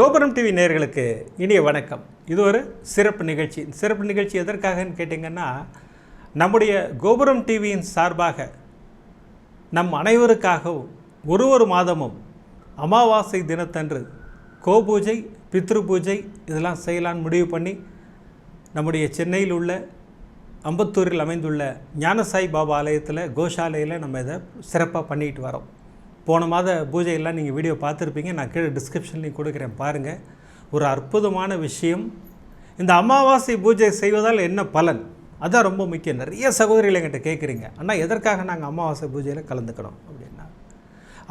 கோபுரம் டிவி நேர்களுக்கு இனிய வணக்கம். இது ஒரு சிறப்பு நிகழ்ச்சி. சிறப்பு நிகழ்ச்சி எதற்காகன்னு கேட்டிங்கன்னா நம்முடைய கோபுரம் டிவியின் சார்பாக நம் அனைவருக்காகவும் ஒரு ஒரு மாதமும் அமாவாசை தினத்தன்று கோபூஜை பித்ரு பூஜை இதெல்லாம் செய்யலான்னு முடிவு பண்ணி நம்முடைய சென்னையில் உள்ள அம்பத்தூரில் அமைந்துள்ள ஞானசாய் பாபா ஆலயத்தில் கோஷாலையில் நம்ம இதை சிறப்பாக பண்ணிட்டு வரோம். போன மாத பூஜையெல்லாம் நீங்கள் வீடியோ பார்த்துருப்பீங்க. நான் கீழே டிஸ்கிரிப்ஷன்லையும் கொடுக்குறேன். பாருங்கள் ஒரு அற்புதமான விஷயம். இந்த அமாவாசை பூஜை செய்வதால் என்ன பலன்? அதான் ரொம்ப முக்கியம். நிறைய சகோதரிகள் என்கிட்ட கேட்குறீங்க. ஆனால் எதற்காக நாங்கள் அமாவாசை பூஜையில் கலந்துக்கணும் அப்படின்னா?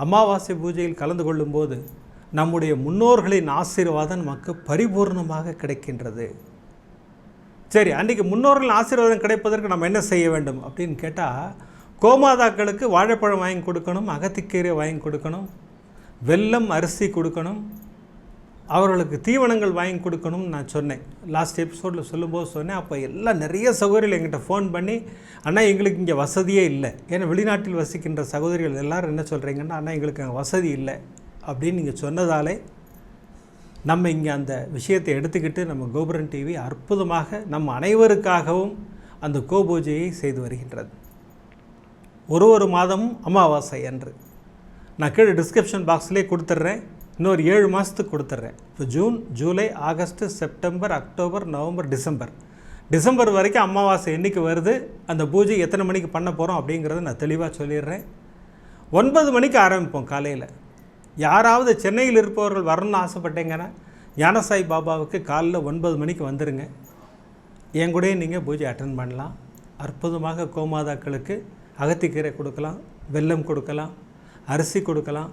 அமாவாசை பூஜையில் கலந்து கொள்ளும்போது நம்முடைய முன்னோர்களின் ஆசீர்வாதம் நமக்கு பரிபூர்ணமாக கிடைக்கின்றது. சரி அன்றைக்கி முன்னோர்கள் ஆசீர்வாதம் கிடைப்பதற்கு நம்ம என்ன செய்ய வேண்டும் அப்படின்னு கேட்டால் கோமாதாக்களுக்கு வாழைப்பழம் வாங்கி கொடுக்கணும் அகத்திக்கீரை வாங்கி கொடுக்கணும் வெல்லம் அரிசி கொடுக்கணும் அவர்களுக்கு தீவனங்கள் வாங்கி கொடுக்கணும்னு நான் சொன்னேன். லாஸ்ட் எபிசோடில் சொல்லும்போது சொன்னேன் அப்போ எல்லாம் நிறைய சகோதரிகள் எங்கிட்ட ஃபோன் பண்ணி அண்ணா எங்களுக்கு இங்கே வசதியே இல்லை. ஏன்னா வெளிநாட்டில் வசிக்கின்ற சகோதரிகள் எல்லோரும் என்ன சொல்கிறீங்கன்னா அண்ணா எங்களுக்கு அங்கே வசதி இல்லை. அப்படின்னு நீங்கள் சொன்னதாலே நம்ம இங்கே அந்த விஷயத்தை எடுத்துக்கிட்டு நம்ம கோபுரன் டிவி அற்புதமாக நம்ம அனைவருக்காகவும் அந்த கோபூஜையை செய்து வருகின்றது. ஒரு ஒரு மாதமும் அமாவாசை அன்று. நான் கீழே டிஸ்கிரிப்ஷன் பாக்ஸ்லேயே கொடுத்துட்றேன். இன்னொரு ஏழு மாதத்துக்கு கொடுத்துட்றேன். இப்போ June July August September October November December. December வரைக்கும் அமாவாசை என்றைக்கு வருது அந்த பூஜை எத்தனை மணிக்கு பண்ண போகிறோம் அப்படிங்கிறத நான் தெளிவாக சொல்லிடுறேன். ஒன்பது மணிக்கு ஆரம்பிப்போம் காலையில். யாராவது சென்னையில் இருப்பவர்கள் வரணும்னு ஆசைப்பட்டீங்கன்னா ஞானசாய் பாபாவுக்கு காலைல ஒன்பது மணிக்கு வந்துடுங்க என் கூடயே நீங்கள் பூஜை அட்டன் பண்ணலாம். அற்புதமாக கோமாதாக்களுக்கு அகத்திக்கீரை கொடுக்கலாம் வெல்லம் கொடுக்கலாம் அரிசி கொடுக்கலாம்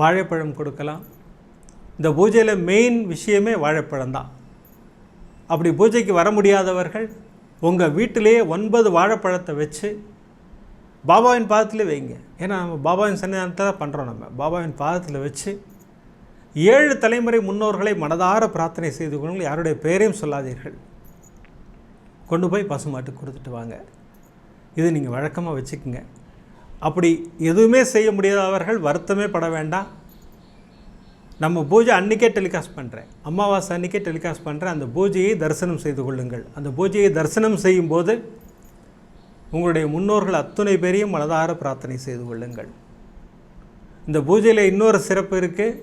வாழைப்பழம் கொடுக்கலாம். இந்த பூஜையில் மெயின் விஷயமே வாழைப்பழம் தான். அப்படி பூஜைக்கு வர முடியாதவர்கள் உங்கள் வீட்டிலேயே ஒன்பது வாழைப்பழத்தை வச்சு பாபாவின் பாதத்தில் வைங்க. ஏன்னா நம்ம பாபாவின் சன்னிதானத்தை தான் பண்ணுறோம் நம்ம. பாபாவின் பாதத்தில் வச்சு ஏழு தலைமுறை முன்னோர்களை மனதார பிரார்த்தனை செய்து கொள்ளுங்கள். யாருடைய பெயரையும் சொல்லாதீர்கள். கொண்டு போய் பசுமாட்டுக்கு கொடுத்துட்டு வாங்க. இது நீங்கள் வழக்கமாக வச்சுக்கோங்க. அப்படி எதுவுமே செய்ய முடியாதவர்கள் வருத்தமே பட வேண்டாம். நம்ம பூஜை அன்றைக்கே டெலிகாஸ்ட் பண்ணுறேன் அமாவாசை அன்றைக்கே டெலிகாஸ்ட் பண்ணுறேன் அந்த பூஜையை தரிசனம் செய்து கொள்ளுங்கள். அந்த பூஜையை தரிசனம் செய்யும்போது உங்களுடைய முன்னோர்கள் அத்துணை பேரையும் மனதார பிரார்த்தனை செய்து கொள்ளுங்கள். இந்த பூஜையில் இன்னொரு சிறப்பு இருக்குது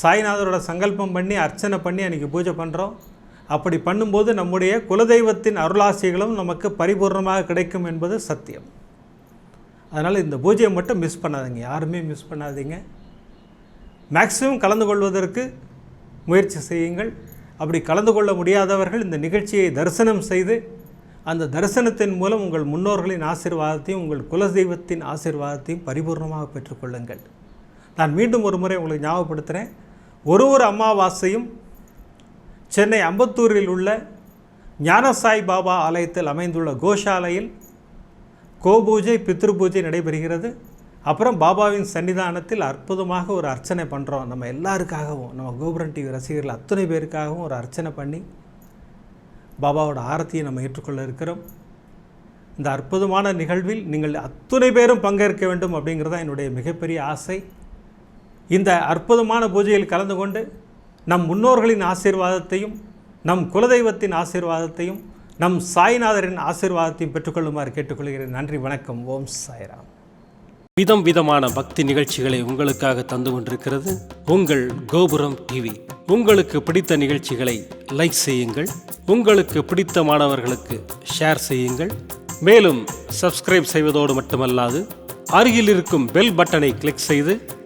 சாய்நாதரோட சங்கல்பம் பண்ணி அர்ச்சனை பண்ணி அன்றைக்கி பூஜை பண்ணுறோம் அப்படி பண்ணும்போது நம்முடைய குலதெய்வத்தின் அருளாசிகளும் நமக்கு பரிபூர்ணமாக கிடைக்கும் என்பது சத்தியம். அதனால் இந்த பூஜையை மட்டும் மிஸ் பண்ணாதீங்க. யாருமே மிஸ் பண்ணாதீங்க. மேக்ஸிமம் கலந்து கொள்வதற்கு முயற்சி செய்யுங்கள். அப்படி கலந்து கொள்ள முடியாதவர்கள் இந்த நிகழ்ச்சியை தரிசனம் செய்து அந்த தரிசனத்தின் மூலம் உங்கள் முன்னோர்களின் ஆசீர்வாதத்தையும் உங்கள் குலதெய்வத்தின் ஆசீர்வாதத்தையும் பரிபூர்ணமாக பெற்றுக்கொள்ளுங்கள். நான் மீண்டும் ஒரு முறை உங்களுக்கு ஞாபகப்படுத்துகிறேன் ஒரு ஒரு அமாவாசையும் சென்னை அம்பத்தூரில் உள்ள ஞானசாய் பாபா ஆலயத்தில் அமைந்துள்ள கோஷாலையில் கோபூஜை பித்ரு பூஜை நடைபெறுகிறது. அப்புறம் பாபாவின் சன்னிதானத்தில் அற்புதமாக ஒரு அர்ச்சனை பண்ணுறோம் நம்ம எல்லாருக்காகவும் நம்ம கோபுரன் டிவி ரசிகர்கள் அத்தனை பேருக்காகவும் ஒரு அர்ச்சனை பண்ணி பாபாவோட ஆரத்தியை நம்ம ஏற்றுக்கொள்ள இருக்கிறோம். இந்த அற்புதமான நிகழ்வில் நீங்கள் அத்துணை பேரும் பங்கேற்க வேண்டும் அப்படிங்கிறது தான் என்னுடைய மிகப்பெரிய ஆசை. இந்த அற்புதமான பூஜையில் கலந்து கொண்டு நம் முன்னோர்களின் ஆசீர்வாதத்தையும் நம் குலதெய்வத்தின் ஆசீர்வாதத்தையும் நம் சாய்நாதரின் ஆசீர்வாதத்தையும் பெற்றுக்கொள்ளுமாறு கேட்டுக்கொள்கிறேன். நன்றி வணக்கம். ஓம் சாய்ராம். விதம் விதமான பக்தி நிகழ்ச்சிகளை உங்களுக்காக தந்து கொண்டிருக்கிறது உங்கள் கோபுரம் டிவி. உங்களுக்கு பிடித்த நிகழ்ச்சிகளை லைக் செய்யுங்கள். உங்களுக்கு பிடித்த மாணவர்களுக்கு ஷேர் செய்யுங்கள். மேலும் சப்ஸ்கிரைப் செய்வதோடு மட்டுமல்லாது அருகில் இருக்கும் பெல் பட்டனை கிளிக் செய்து